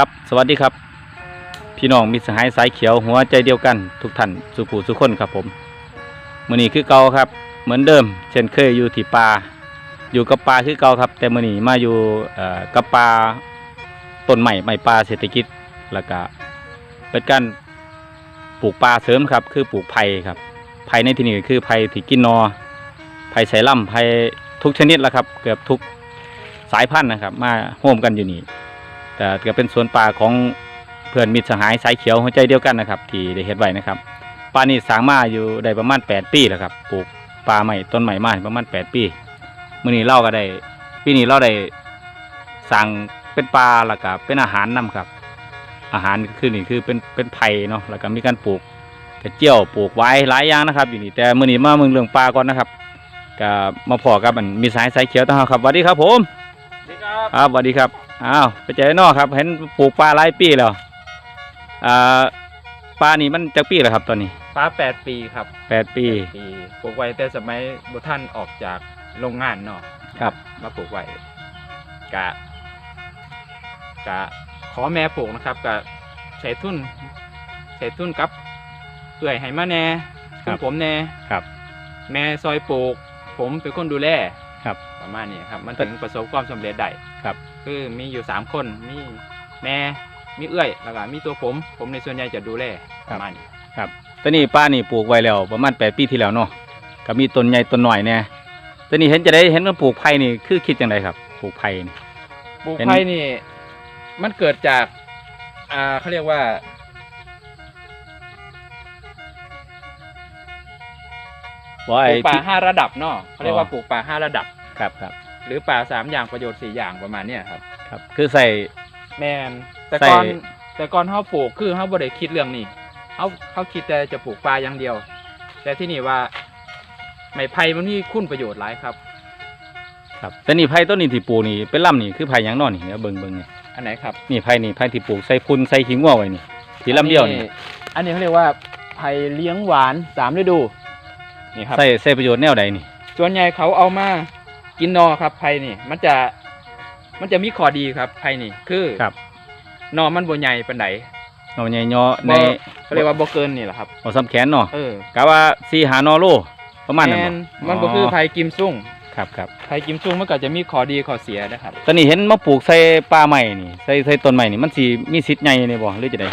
ครับ สวัสดีครับ พี่น้องมิสหายสายเขียวหัวใจเดียวกันทุกท่านสุผู้สุขคนครับผมมือนี้คือเก่าครับ เหมือนเดิม เช่นเคยอยู่ที่ป่าอยู่กับป่าคือเก่าครับ แต่มือนี้มาอยู่กับป่าต้นใหม่ใหม่ป่าเศรษฐกิจแล้วก็เป็นการปลูกป่าเสริมครับ คือปลูกไผ่ครับไผ่ในที่นี้คือไผ่ที่กินนอไผ่ใส่ล่ำไผ่ทุกชนิดแล้วครับ เกือบทุกสายพันธุ์นะครับ มาร่วมกันอยู่นี่ แต่ก็เป็นสวนป่าของเพื่อนมิตรสหายสายเขียวหัวใจเดียวกันนะครับ ที่ได้เฮ็ดไว้นะครับป่านี้สร้างมาอยู่ได้ประมาณ 8 ปีแล้วครับปลูกป่าใหม่ต้นใหม่มาประมาณ 8 ปีมื้อนี้เราก็ได้ปีนี้เราได้สั่งเป็นปลาแล้วก็เป็นอาหารนํครับ อาหารคือนี่คือเป็นเป็นไผ่เนาะแล้วก็มีการปลูกกระเจียวปลูกไว้หลายอย่างนะครับ อยู่นี่แต่มื้อนี้มาเมืองเรื่องปลาก่อนนะครับก็มาพอกับอันมีสายสายเขียวตั้งครับสวัสดีครับผมสวัสดีครับครับสวัสดีครับ อ้าวไปเจอนอกครับ เห็นปลูกปลาหลายปีแล้วอ่าปลานี่มันจักปีแล้วครับตอนนี้ป้าแปดปีครับแปดปีปีปลูกไว้แต่สมัยบุท่านออกจากโรงงานเนาะครับ มาปลูกไว้กะกะขอแม่ปลูกนะครับกะใช้ทุนใช้ทุนกับเอื่อยให้มาแน่ครับผมแน่ครับแม่ซอยปลูก ผมเป็นคนดูแลครับประมาณนี้ครับ มันถึงประสบความสำเร็จได้ครับ คือมีอยู่สามคนมีแม่มีเอื้อยแล้วก็มีตัวผม ผมในส่วนใหญ่จะดูแลประมาณนี้ครับตอนนี้ปลานี่ปลูกไว้แล้วประมาณแปดปีที่แล้วเนาะก็มีต้นใหญ่ต้นหน่อยเนี่ยตอนนี้เห็นจะได้เห็นว่าปลูกไผ่นี่คือคิดอย่างไรครับ ปลูกไผ่นี่ปลูกเป็นไผ่นี่ มันเกิดจาก อ่าเขาเรียกว่าว่าปไอ้ลูกป่าที่ห้าระดับเนาะเขาเรียกว่าอ๋อปลูกป่าห้าระดับครับครับ หรือป่าสามอย่างประโยชน์สี่อย่างประมาณเนี้ยครับ ครับ คือใส่ แมนแต่ใส่ก่อนแต่ก่อนเขาปลูกคือเขาบ่ได้คิดเรื่องนี้เขาเขาคิดแต่จะปลูกปลาอย่างเดียว แต่ที่นี่ว่าไม้ไผ่มันมีคุณประโยชน์หลายครับ ครับแต่นี่ไผ่ต้นนี้ที่ปลูกนี่เป็นลำนี่คือไผ่หยังเนอนี่เดี๋ยวเบิ่งเบิ่งนี่อันไหนครับนี่ไผ่นี่ไผ่ที่ปลูกใส่พุ่นใส่ขิงงัวไว้นี่ที่ลำเดียวนี่อันนี้เขาเรียกว่าไผ่เลี้ยงหวานสามฤดูนี่ครับใส่ใส่ประโยชน์แนวใดนี่ส่วนใหญ่เขาเอามา กินนอครับไผ่นี่ มันจะ มันจะมีข้อดีครับไผ่นี่ คือครับนอมันบ่ใหญ่ปานใดเอาใหญ่ย่อในบ่เขาเรียกว่าบ่เกินนี่แหละครับเอาซ้ำแขนเนาะเออกะว่าสี่หานอโลประมาณนั้นแม่บ่นมันบ่คือไผ่กิมซุ่งครับครับไผ่กิมซุ่งมันก็จะมีข้อดีข้อเสียนะครับ ตอนนี้เห็นมาปลูกใส่ป่าใหม่นี่ใส่ใส่ต้นใหม่นี่มันสิมีสิทธิ์ใหญ่นี่บ่หรือจะได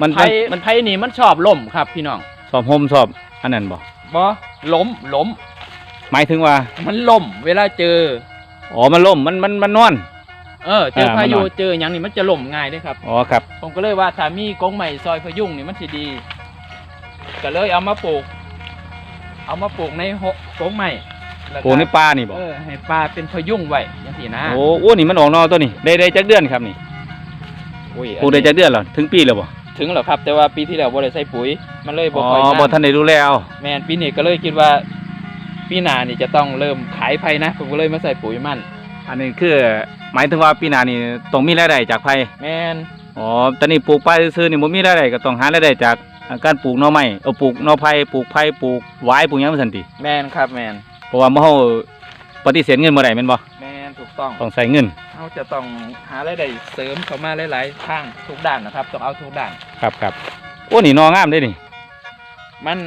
มันไผ่มันไผ่นี่มันชอบล่มครับพี่น้องสอบโฮมสอบอันนั้นบ่บ่ล้มล้ม หมายถึงว่า มันล่ม เวลาเจอ อ๋อ มันล่ม มัน มัน มันนอน เออ เจออ่าพายุมันนอนเจออย่างนี้มันจะล่มง่ายเด้ครับ อ๋อ ครับ ผมก็เลยว่าถ้ามีกรงใหม่ซอยพยุงนี่มันสิดี ก็เลยเอามาปลูก เอามาปลูกในหกกรงใหม่แล้วปลูกในป่านี่บ่เออ ให้ปลาเป็นพยุงไว้อย่างที่นะ โอ้โอ้นี่มันออกนอตัวนี้ ได้ได้จักเดือนครับนี่อุ้ยปลูกได้จักเดือนแล้วถึงปีแล้วบ่ถึงแล้วครับ แต่ว่าปีที่แล้วบ่ได้ใส่ปุ๋ย มันเลยบ่อ๋อค่อยบ่งามทันได้ดูแลเอาแม่นปีนี้ก็เลยคิดว่า ปีหน้านี่จะต้องเริ่มขายไผ่นะ ผมก็เลยมาใส่ปุ๋ยมันอันนี้คือหมายถึงว่าปีหน้านี่ต้องมีรายได้จากไผแม่นอ๋อตอนนี้ปลูกป่าซื่อๆนี่บ่มีรายได้ก็ต้องหารายได้จากการปลูกหน่อไม้เอาปลูกหน่อไผ่ปลูกไผ่ปลูกหวายปลูกหยังซั่นติแม่นครับแม่นเพราะว่าเมื่อเราปฏิเสธเงินบ่ได้แม่นบ่แม่นถูกต้องต้องใส่เงินเราจะต้องหารายได้เสริมเข้ามาหลายๆทางทุกด้านนะครับต้องเอาทุกด้าน ครับครับโอ้นี่หนองามเด้นี่มัน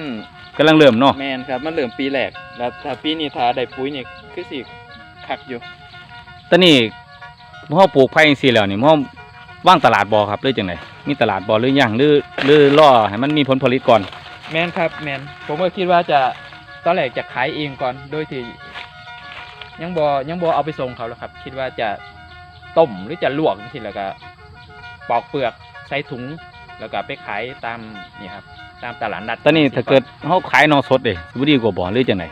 กำลังเริ่มเนาะแมนครับมันเริ่มปีแรกแล้วถ้าปีนี้ถ้าได้ปุ๋ยนี่คือสิคักอยู่ตอนนี้เมื่อเราปลูกไผ่จังซี่แล้วนี่เมื่อเราว่างตลาดบ่ครับหรือจังไดมีตลาดบ่หรือหยังหรือหรือรอให้มันมีผลผลิตก่อนแมนครับแมนผมก็คิดว่าจะตอนแรกจะขายเองก่อนโดยที่ยังบอยังบอเอาไปส่งเขาแล้วครับ คิดว่าจะต้มหรือจะลวกทีแล้วก็ปอกเปลือกใส่ถุง แล้วก็ไปขายตามนี่ครับตามตลาดนัดตอนนี้ถ้าเกิดเฮาขายหนอสดเด้สิบ่ดีกว่าบ่หรือจังได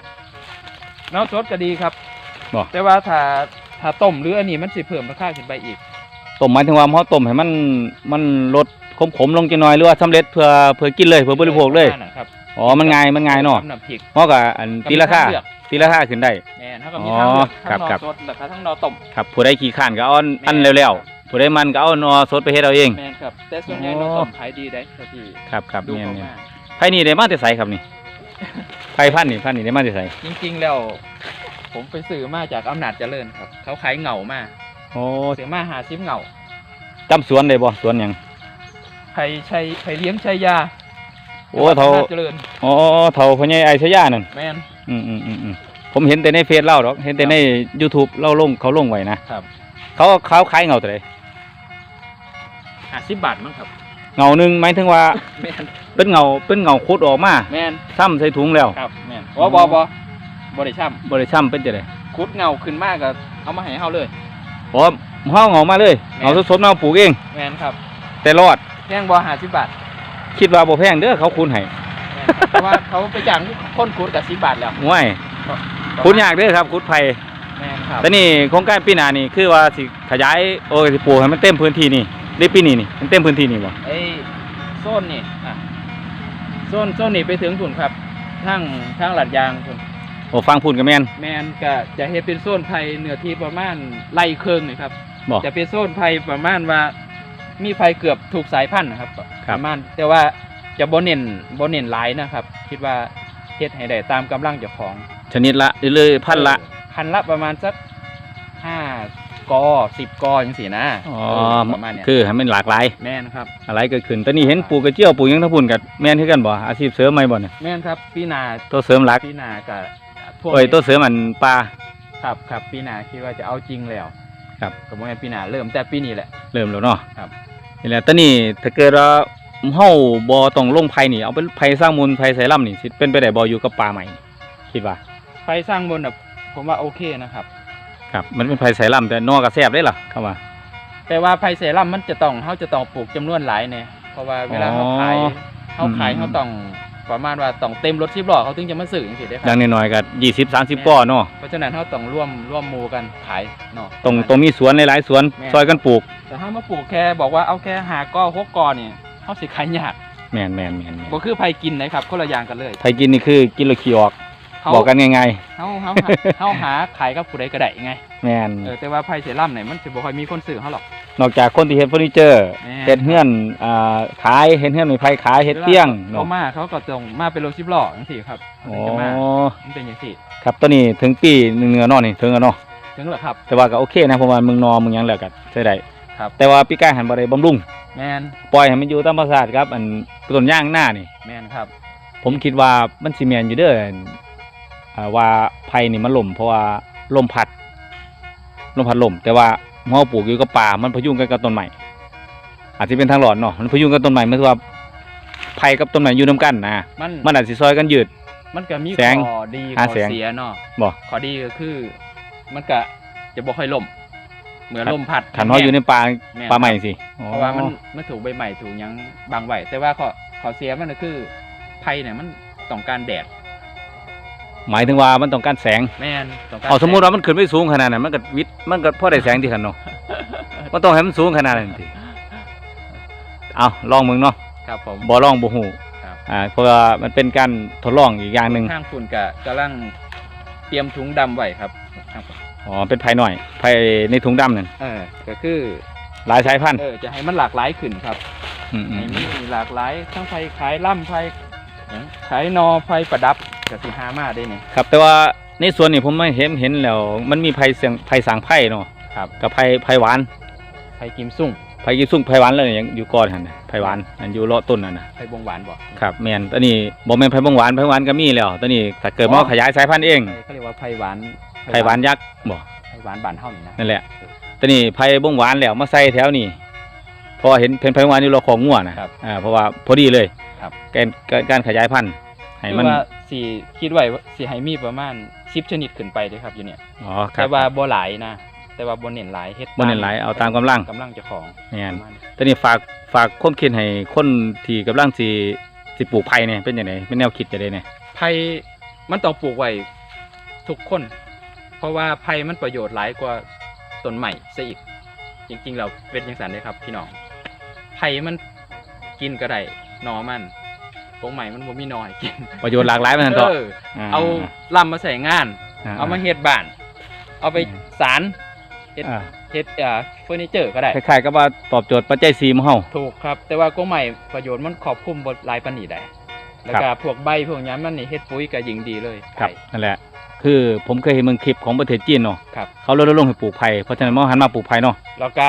น้ำสดก็ดีครับบ่แต่ว่าถ้าถ้าต้มหรืออันนี้มันสิเพิ่มราคาขึ้นไปอีกต้มหมายถึงว่าเฮาต้มให้มันมันลดขมๆลงจังหน่อยหรือว่าสำเร็จเพื่อเพื่อกินเลยเพื่อบริโภคเลยประมาณนั้นครับอ๋อมันง่ายมันง่ายเนาะน้ำพริกเฮาก็อันตีราคาก็มีทงเลือกตีราคาขึ้นได้แม่นเท่ากับมีอ๋อทั้งเลือกครัทั้บงนครัอบสดแล้วก็ทั้งนอต้มครับผู้ใดขี้ข้านก็เอาอันอันแล้วๆ ผู้ใดมันก็เอาหนอสดไปเฮ็ดเอาเอง แม่นครับ แต่ส่วนใหญ่อ๋นออต้มขายดีได้ถ้าที่ครับครับดูแม่นเขาแม่นมากไผนี่ได้มาแต่ไสครับนี่ ไผพันธุ์นี่พันธุ์นี่ได้มาแต่ไสจริงๆแล้ว ผมไปซื้อมาจากอำนาจเจริญครับ เขาขายเหงามาอโอ้เสียมาหาซิมเหงาจำสวนได้บ่สวนหยัง ไผ่ชัยไผ่เลี้ยงชัยยาโอ้เท่า จังหวัดอำนจเจริญอ๋อเท่าพ่อใหญ่ไอชยานั่น แมน อืมอืมอืมอืมผมเห็นแต่ในเฟซเล่าดอก เห็นแต่ใน YouTube เล่าลงเขาลงไว้นะครับ เขาเขาขายเงาตัวใดหาสิบบาทมั้งครับ เงาหนึงหมายถึงว่า แมนเป็นเงาเป็นเงาคุดออกมาแมนซ้ำใส่ถุงแล้วครับแมนบ่บ่บ่บ่ได้ช่บ่ได้ซ้ำเป็นจังได๋ำคุดเงาขึ้นมากก็เอามาให้เฮาเลยอ๋อเฮาเงามาเลยแม่นเงาสดๆมาปลูกเอง แมนครับแต่รอดแพงบ่หาสิบบาทคิดว่าบ่แพงเด้อเขาคูณให้แม่นเพราะว่าเขาไปจ้างคนคุดกับสิบบาทแล้วห่วยคูณยากเด้อครับคูณไผแมน ครับ แต่นี่โครงการปีหน้านี่คือว่าสิขยายโอ้ยสิปลูกให้มันเต็มพื้นที่นี่ได้ปีนี้นี่มันเต็มพื้นที่นี่บ่ไอ้โซนนี่อะโซนโซนนี่ไปถึงฝุ่นครับทางทางหลัดยางฝุ่นโอ้ฟังพูดกับแม่นแมนก็จะเฮ็ดเป็นโซนไผ่เนื้อที่ประมาณไร่ครึ่งนี่ครับ บ่จะเป็นโซนไผ่ประมาณว่า มีไผ่เกือบถูกสายพันธุ์นะครับครับประมาณแต่ว่าจะบ่เน้นบ่เน้นหลายนะครับ คิดว่าเฮ็ดให้ได้ตามกำลังเจ้าของ ชนิดละเรื่อยๆพันละเออ พันละประมาณสักห้ากอสิบกอจังซี่นะอ๋อเออประมาณเนี้ยคือให้มันหลากหลายแม่นครับอะไรเกิดขึ้นแต่นี่เห็นปลูกกระเจียวปลูกหยังทั้งพุ่นกับแม่นคือกันบ่อาชีพเสริมใหม่บ่เนี่ยแม่นครับปีหน้าตัวเสริมหลักปีหน้าก็พวกโอ้ยตัวเสริมอันปลาครับครับปีหน้าคิดว่าจะเอาจริงแล้วครับก็บ่แม่นปีหน้าเริ่มแต่ปีนี้แหละเริ่มแล้วเนาะครับนี่แหละแต่นี่ถ้าเกิดว่าเฮาบ่ต้องลงไผนี่เอาเป็นไผสร้างมูลไผใส่ลำนี่สิเป็นไปได้บ่อยู่กับปลาใหม่คิดว่าไฟสร้างบนแบบ ผมว่าโอเคนะครับ ครับ มันเป็นไผใส่ลำแต่นอกก็แซ่บได้ล่ะเข้ามาแต่ว่าไฟเซรั่มมันจะต้องเขาจะต้องปลูกจำนวนหลายเนี่ยเพราะว่าเวลาเขาขายอ๋อเขาขายอืมเขาต้องประมาณว่าต้องเต็มรถสิบล้อเขาถึงจะมาซื้อจังซี่ได้คอรัย่างบน้อยๆก็20 30ก้อเนาะเพราะฉะนั้นเขาต้องร่วมร่วมหมู่กันขายเนาะตรงตรงมีสวนหลายๆสวนแม่ซอยกันปลูก แต่ถ้ามาปลูกแค่บอกว่าเอาแค่หาก้อหกก้อเนี่ยเขาสิขายยากแม่นแม่นแม่นแม่นบ่คือไผกินนะครับคนละอย่างกันเลยไผกินนี่คือกินแล้วขี้ออก เขาบอกกันง่ายเขาเขาหาเขาหาขายกับผู้ใดก็ได้ไงๆแม่นเออแต่ว่าไผเซรั่มเนี่ยมันสิบ่ค่อยมีคนซื้อเขาหรอก นอกจากคนที่เฮ็ดเฟอร์นิเจอร์แม่เฮ็ดเฮือนอ่าขายเฮ็ดเฮือนไม้ไผ่ขายเฮ็ดเตียงเขาเนาะมาเขาก็ต้องมาเป็นรถสิบล้อจังซี่ครับอ๋อถึงจะมามันเป็นอย่างซี่ครับตอนนี้ถึงปีหนึ่งเนือเนอนี่ถึงแล้วเนาะถึงเหรอครับ แต่ว่าก็โอเคนะเพราะว่าเมืองนอเมืองหยังแล้วก็ใช้ได้ครับ แต่ว่าปีกายหันบ่ได้บำรุงแมนปล่อยให้มันอยู่ตามธรรมชาติครับอันต้นย่างหน้านี่ แมนครับ ผมคิดว่ามันสิแม่นอยู่เด้ออ่า ว่าไผ่นี่มันล่มเพราะว่าลมพัดลมพัดล่มแต่ว่าเฮาปลูกอยู่กับป่ามันพยุงกันกับต้นไม้อาจสิเป็นทางหลอดเนาะมันพยุงกับต้นไม้หมายถึงว่าไผ่กับต้นไม้อยู่นํกันนะมันมันอาจสิซอยกันยืด มันก็มีแสงข้อดีหาข้อแสงเสียเนาะบ่ข้อดีก็คือ มันก็จะบ่ค่อยล่มเหมือนครับลมพัดขันเฮาอยู่ในป่าแม่นป่าใหม่สิเพราะว่ามันมันถูกใบใหม่ถูกหยังบางไว้แต่ว่าข้อข้อเสียมันก็คือไผ่เนี่ยมันต้องการแดด หมายถึงว่ามันต้องการแสงแม่นต้องการเอาสมมุติว่ามันขึ้นไปสูงขนาดนั้นมันก็วิทย์มันก็พอได้แสงที่ขันเนาะมันต้องให้มันสูงขนาดนั้นทีเอาลองมึงเนาะครับผม บ่ลองบ่ฮู้ครับ อ่าเพราะว่ามันเป็นการทดลองอีกอย่างหนึ่งข้างฝุ่นก็กำลังเตรียมถุงดำไว้ครับครับผมอ๋อเป็นภายหน่อยภายในถุงดำนั่นเออก็คือหลายสายพันธุ์เออจะให้มันหลากหลายขึ้นครับอืมให้มีหลากหลายทั้งไฟขายล่ำไฟหยังขายนอไฟประดับ กับสิหามาได้เนี่ยๆครับ แต่ว่าในส่วนนี้ผมไม่เห็นเห็นแล้วมันมีไผ่เสียงไผ่สางไผ่เนาะครับ กับไผ่ไผ่หวานไฟกิมซุ่งไผ่กิมซุ่งไผ่หวานแล้วยังอยู่ก่อนหั่นน่ะไผ่หวานอันอยู่เลาะต้นนั่นน่ะไฟบงหวานบอกครับแม่นตอนนี้บ่แม่นไผ่บงหวานไผ่หวานก็มีแล้วตอนนี้ถ้าเกิดมาขยายสายพันธุ์เองไฟเขาเรียกว่าไฟหวานไผ่หวานยักษ์บ่ไฟหวานบานเท่านี่นะนั่นแหละตอนนี้ไผ่บงหวานแล้วมาใส่แถวนี้เพราะว่าเห็นเป็นไผ่บงหวานอยู่รอของงัวนะครับอ่าเพราะว่าพอดีเลยครับการการการขยายพันธุ์ ให้คือมันว่าสีคิดไว้ว่าสีให้มีประมาณสิบชนิดขึ้นไปเลยครับอยู่เนี่ย อ๋อครัแต่บ ว่าบ่หลายนะ แต่ว่าบ่เน้นหลายเฮ็ดบ่เน้นหลายเอาตามกำลัง กำลังเจ้าของแม่นประมาณตอนนี้ฝากฝากความคิดให้คนที่กำลังสิสิปลูกไผ่เนี่ยเป็นยังไงเป็นแนวคิดจะได้เนี่ยไผ่มันต้องปลูกไว้ทุกคน เพราะว่าไผ่มันประโยชน์หลายกว่าต้นใหม่ซะอีก จริงๆเราเป็นยังสันเลยครับพี่น้องไผ่มันกินก็ได้หนอมัน พวกใหม่มันบ่มีหนอให้กินประโยชน์หลากหลายมันต่อเออเอาลำมาใส่งาน เอามาเฮ็ดบ้าน เอาไปสารเฮ็ดอ่าเฮ็ดอ่าเฟอร์นิเจอร์ก็ได้คล้ายๆกับว่าตอบโจทย์ปัจจัย4หมู่เฮาถูกครับ แต่ว่ากล้วยใหม่ประโยชน์มันครอบคลุมบทลายปานนีได้แล้วก็พวกใบพวกหย้ำมันนี่เฮ็ดปุ๋ยก็ยิ่งดีเลยครับไผ่นั่นแหละคคือผมเคยเห็นเมืองคลิปของประเทศจีนเนาะครับเขารณรงค์ให้ปลูกไผ่เพราะฉะนั้นมอหันมาปลูกไผ่เนาะแล้วก็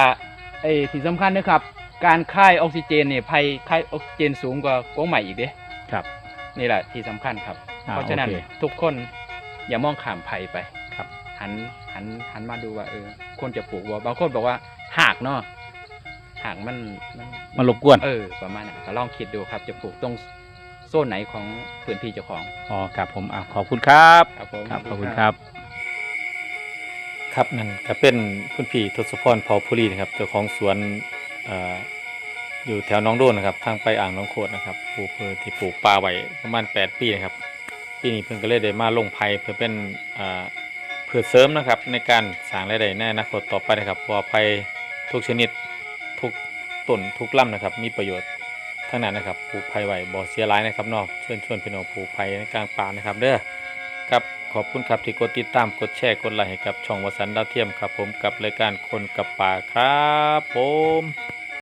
ไอ้ที่สำคัญนะครับ การค่ายออกซิเจนเนี่ยภัยค่ายออกซิเจนสูงกว่ากงใหม่อีกเด้ ครับ นี่แหละที่สำคัญครับ อ่าเพราะฉะนั้นโอเคทุกคนอย่ามองข้ามภัยไปครับ หันหันหันมาดูว่าเออควรจะปลูกว่าบางคนบอกว่าหากเนาะหากมันมันมันรบกวนเออประมาณนั้นก็ลองคิดดูครับจะปลูกตรงโซนไหนของพื้นที่เจ้าของอ๋อครับผมอะขอบคุณครับ ครับผม ครับขอบคุณครับ ครับนั่นก็เป็นคุณพี่ทศพรเผ่าพุรีนะครับเจ้าของสวนเอ่อ อยู่แถวน้องโดนนะครับทางไปอ่างน้องโคดนะครับปลูกเพื่อที่ปลูกปลาไว้ประมาณ8ปีนะครับปีนี้เพิ่นก็เลยได้มาลงไผ่เพื่อเป็นเพื่อเสริมนะครับ ในการสร้างรายได้ในอนาคตต่อไปนะครับเพราะว่าไผ่ทุกชนิดทุกต้นทุกลำนะครับ มีประโยชน์ทั้งนั้นนะครับปลูกไผ่ไว้บ่เสียหลายนะครับนาะเชิญชวนพี่น้องปลูกไผ่ในกลางป่านะครับเด้อครับขอบคุณครับที่กดติดตามกดแชร์กดไลค์ให้กับช่องวสันดาวเทียมครับผมกับรายการคนกับป่าครับผม